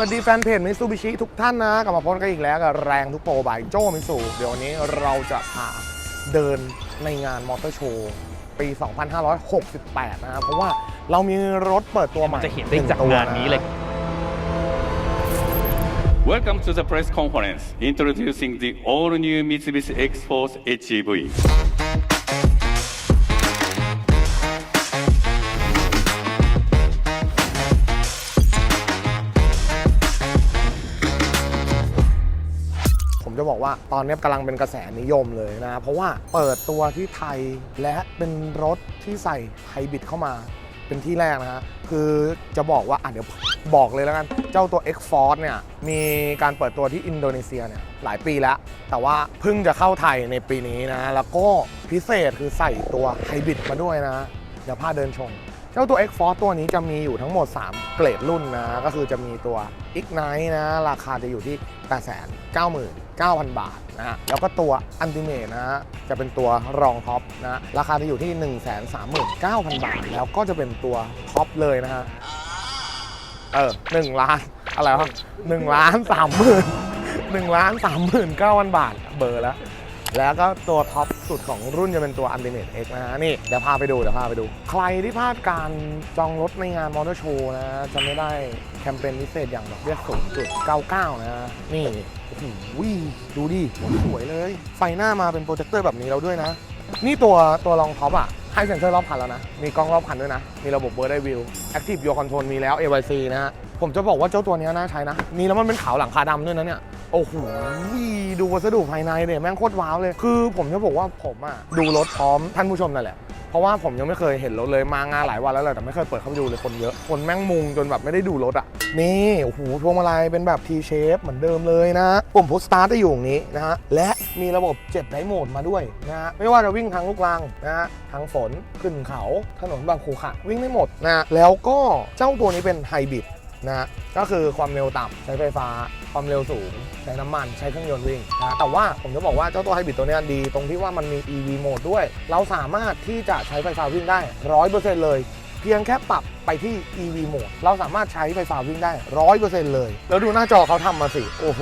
วัสดีแฟนเพจมิ t ซูบิชิทุกท่านนะ กลับมาพบกันอีกแล้วกับแรงทุกโปรบายโจมิสูเดี๋ยววันนี้เราจะพาเดินในงานมอเตอร์โชว์ปี 2568 นะครับ เพราะว่าเรามีรถเปิดตัวใหม่จะเห็นได้งจากตัวงานนี้เลย Welcome to the press conference introducing the all-new Mitsubishi X-Force HEV. จะบอกว่าตอนนี้กำลังเป็นกระแสนิยมเลยนะ เพราะว่าเปิดตัวที่ไทยและเป็นรถที่ใส่ไฮบริดเข้ามาเป็นที่แรกนะฮะคือจะบอกว่าอะเดี๋ยวบอกเลยแล้วกัน เจ้าตัว X Force เนี่ยมีการเปิดตัวที่อินโดนีเซียเนี่ยหลายปีแล้ว แต่ว่าเพิ่งจะเข้าไทยในปีนี้นะ แล้วก็พิเศษคือใส่ตัวไฮบริดมาด้วยนะ เดี๋ยวพาเดินชม เจ้าตัว X Force ตัวนี้จะมีอยู่ทั้งหมด 3 เกรดรุ่นนะ ก็คือจะมีตัว Ignite นะ ราคาจะอยู่ที่ 899,000 บาทนะฮะแล้วก็ตัว Ultimate นะฮะจะเป็นตัวรองท็อปนะราคาจะอยู่ที่ 139,000 บาท แล้วก็จะเป็นตัวท็อปเลยนะฮะเออหนึ่งล้านอะไรวะหนึ่งล้านสามหมื่นหนึ่งล้านสามหมื่นเก้าพันบาทเบอร์แล้ว แล้วก็ตัวท็อปสุดของรุ่นจะเป็นตัว Ultimate X นะฮะนี่เดี๋ยวพาไปดูเดี๋ยวพาไปดู ใครที่พลาดการจองรถในงานมอเตอร์โชว์นะจะไม่ได้แคมเปญพิเศษอย่างดอกเบี้ย0.99นะฮะนี่โอ้โหดูดิสวยเลย ไฟหน้ามาเป็นโปรเจคเตอร์แบบนี้แล้วด้วยนะ นี่ตัวตัวรองท็อปอะให้เซ็นเซอร์รอบคันแล้วนะ มีกล้องรอบคันด้วยนะ มีระบบเบอร์ได้วิว Active Your Control มีแล้ว AYC นะฮะ ผมจะบอกว่าเจ้าตัวนี้น่าใช้นะ มีแล้วมันเป็นขาวหลังคาดำด้วยนะเนี่ย โอ้โหดูวัสดุภายในเนี่ยแม่งโคตรว้าวเลย คือผมจะบอกว่าผมอะดูรถพร้อมท่านผู้ชมนั่นแหละเพราะว่าผมยังไม่เคยเห็นรถเลยมางานหลายวันแล้วแหละแต่ไม่เคยเปิดเข้าไปดูเลยคนเยอะ คนแม่งมุงจนแบบไม่ได้ดูรถอะ นี่โอ้โหพวงมาลัยเป็นแบบ T shape เหมือนเดิมเลยนะปุ่มพุชสตาร์ทจะอยู่ตรงนี้นะฮะและมีระบบเจ็บไดโหมดมาด้วยนะฮะไม่ว่าจะวิ่งทางลูกรังนะฮะทางฝนขึ้นเขาถนนบางคูขะวิ่งได้หมดนะฮะแล้วก็เจ้าตัวนี้เป็นไฮบริด นะฮะก็คือความเร็วต่ำใช้ไฟฟ้า ความเร็วสูง ใช้น้ำมันใช้เครื่องยนต์วิ่งนะแต่ว่าผมจะบอกว่าเจ้าตัวไฮบริดตัวนี้ดี ตรงที่ว่ามันมี EV โหมดด้วย เราสามารถที่จะใช้ไฟฟ้าวิ่งได้100%เลย เพียงแค่ปรับไปที่ EV โหมด เราสามารถใช้ไฟฟ้าวิ่งได้100%เลย แล้วดูหน้าจอเขาทำมาสิ โอ้โห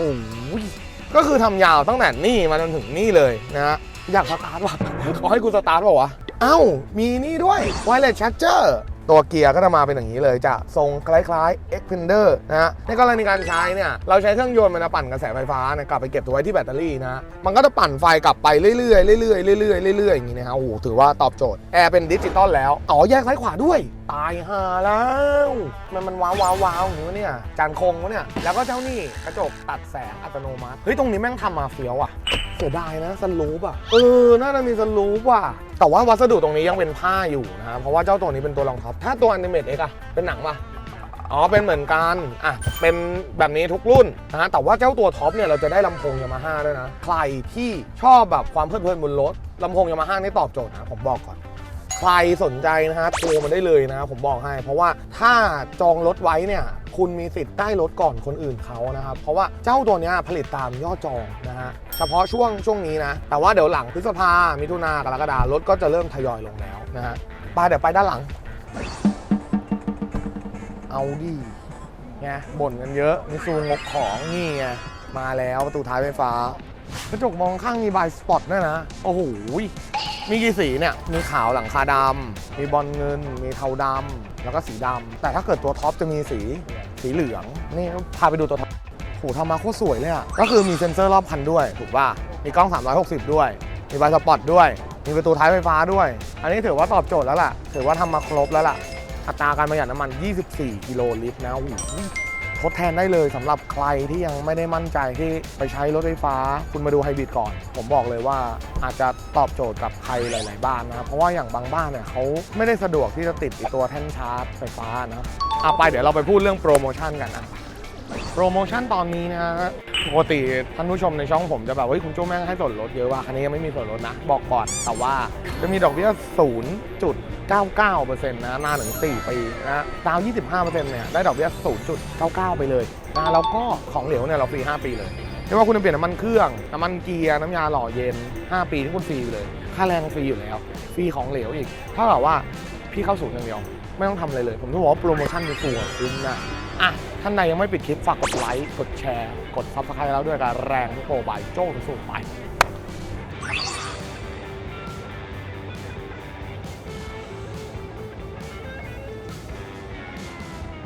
ก็คือทำยาวตั้งแต่นี่มาจนถึงนี่เลยนะฮะอยากสตาร์ทว่ะขอให้กูสตาร์ทเปล่าวะเอ้ามีนี่ด้วย Wireless Charger ตัวเกียร์ก็จะมาเป็นอย่างนี้เลยจะทรงคล้ายๆ Xpander นะฮะในกรณีการใช้เนี่ยเราใช้เครื่องยนต์มันจะปั่นกระแสไฟฟ้านี่ยกลับไปเก็บตัวไว้ที่แบตเตอรี่นะฮะมันก็จะปั่นไฟกลับไปเรื่อยๆเรื่อยๆเรื่อยๆเรื่อยๆอย่างนี้นะฮะโอ้โหถือว่าตอบโจทย์แอร์เป็นดิจิตอลแล้วอ๋อแยกซ้ายขวาด้วย ตายห่าแล้วมันมันว้าวว้าวว้าวอย่างนี้วะเนี่ยจานคงวะเนี่ยแล้วก็เจ้านี่กระจกตัดแสงอัตโนมัติเฮ้ยตรงนี้แม่งทำมาเฟี้ยวอะ เสียดายนะสลูปอะเออน่าจะมีสลูปอะแต่ว่าวัสดุตรงนี้ยังเป็นผ้าอยู่นะครับเพราะว่าเจ้าตัวนี้เป็นตัวรองท็อปถ้าตัว Animate X อะเป็นหนังป่ะอ๋อ เป็นเหมือนกัน อะ เป็นแบบนี้ทุกรุ่นนะฮะ แต่ว่าเจ้าตัวท็อปเนี่ยเราจะได้ลำโพงยามาฮ่าด้วยนะ ใครที่ชอบแบบความเพลิดเพลินบนรถลำโพงยามาฮ่านี่ตอบโจทย์นะ ผมบอกก่อน ใครสนใจนะฮะโทรมาได้เลยนะผมบอกให้ เพราะว่าถ้าจองรถไว้เนี่ยคุณมีสิทธิ์ได้รถก่อนคนอื่นเขานะครับ เพราะว่าเจ้าตัวเนี้ยผลิตตามยอดจองนะฮะ เฉพาะช่วงช่วงนี้นะ แต่ว่าเดี๋ยวหลังพฤษภา มิถุนากรกฎารถก็จะเริ่มทยอยลงแล้วนะฮะไปเดี๋ยวไปด้านหลัง เอาดิไงบ่นกันเยอะมิซูงกของนี่ไงมาแล้วประตูท้ายไฟฟ้ากระจกมองข้างมีบายสปอตด้วยนะ โอ้โห มีกี่สีเนี่ย มีขาวหลังคาดำ มีบอลเงิน มีเทาดำ แล้วก็สีดำ แต่ถ้าเกิดตัวท็อปจะมีสี สีเหลือง นี่พาไปดูตัวท็อปโหทำมาโคตรสวยเลยอะ ก็คือมีเซ็นเซอร์รอบคันด้วย ถูกป่ะ มีกล้อง 360 ด้วย มีไฟสปอตด้วย มีประตูท้ายไฟฟ้าด้วย อันนี้ถือว่าตอบโจทย์แล้วล่ะ ถือว่าทำมาครบแล้วล่ะ อัตราการประหยัดน้ำมัน 24 กิโลลิตรนะโอ้โห ทดแทนได้เลยสำหรับใครที่ยังไม่ได้มั่นใจที่ไปใช้รถไฟฟ้า คุณมาดูไฮบริดก่อน ผมบอกเลยว่าอาจจะตอบโจทย์กับใครหลาย ๆ บ้านนะครับ เพราะว่าอย่างบางบ้านเนี่ยเขาไม่ได้สะดวกที่จะติดตัวแท่นชาร์จไฟฟ้านะอะไปเดี๋ยวเราไปพูดเรื่องโปรโมชั่นกันนะโปรโมชั่นตอนนี้นะฮะปกติท่านผู้ชมในช่องผมจะแบบเฮ้ยคุณโจ้แม่งให้ส่วนลดเยอะว่ะคันนี้ยังไม่มีส่วนลดนะ บอกก่อนแต่ว่าจะมีดอกเบี้ย 0.99%นะนานถึง 4 ปีนะดาว 25%เนี่ยได้ดอกเบี้ย 0.99 ไปเลยนะแล้วก็ของเหลวเนี่ยเราฟรี 5 ปีเลยไม่ว่าคุณจะเปลี่ยนน้ำมันเครื่อง น้ำมันเกียร์ น้ำยาหล่อเย็น 5 ปีที่คุณฟรีไปเลย ค่าแรงฟรีอยู่แล้ว ฟรีของเหลวอีก ถ้ากับว่าพี่เข้าศูนย์อย่างเดียว ไม่ต้องทำอะไรเลย ผมต้องบอกว่าโปรโมชั่นมีตัวคุ้มนะ อะ ท่านใดยังไม่ปิดคลิปฝากกดไลค์ กดแชร์ กดซับสไครต์แล้วด้วยกับแรงทุกโปรบายโจ้สูงไป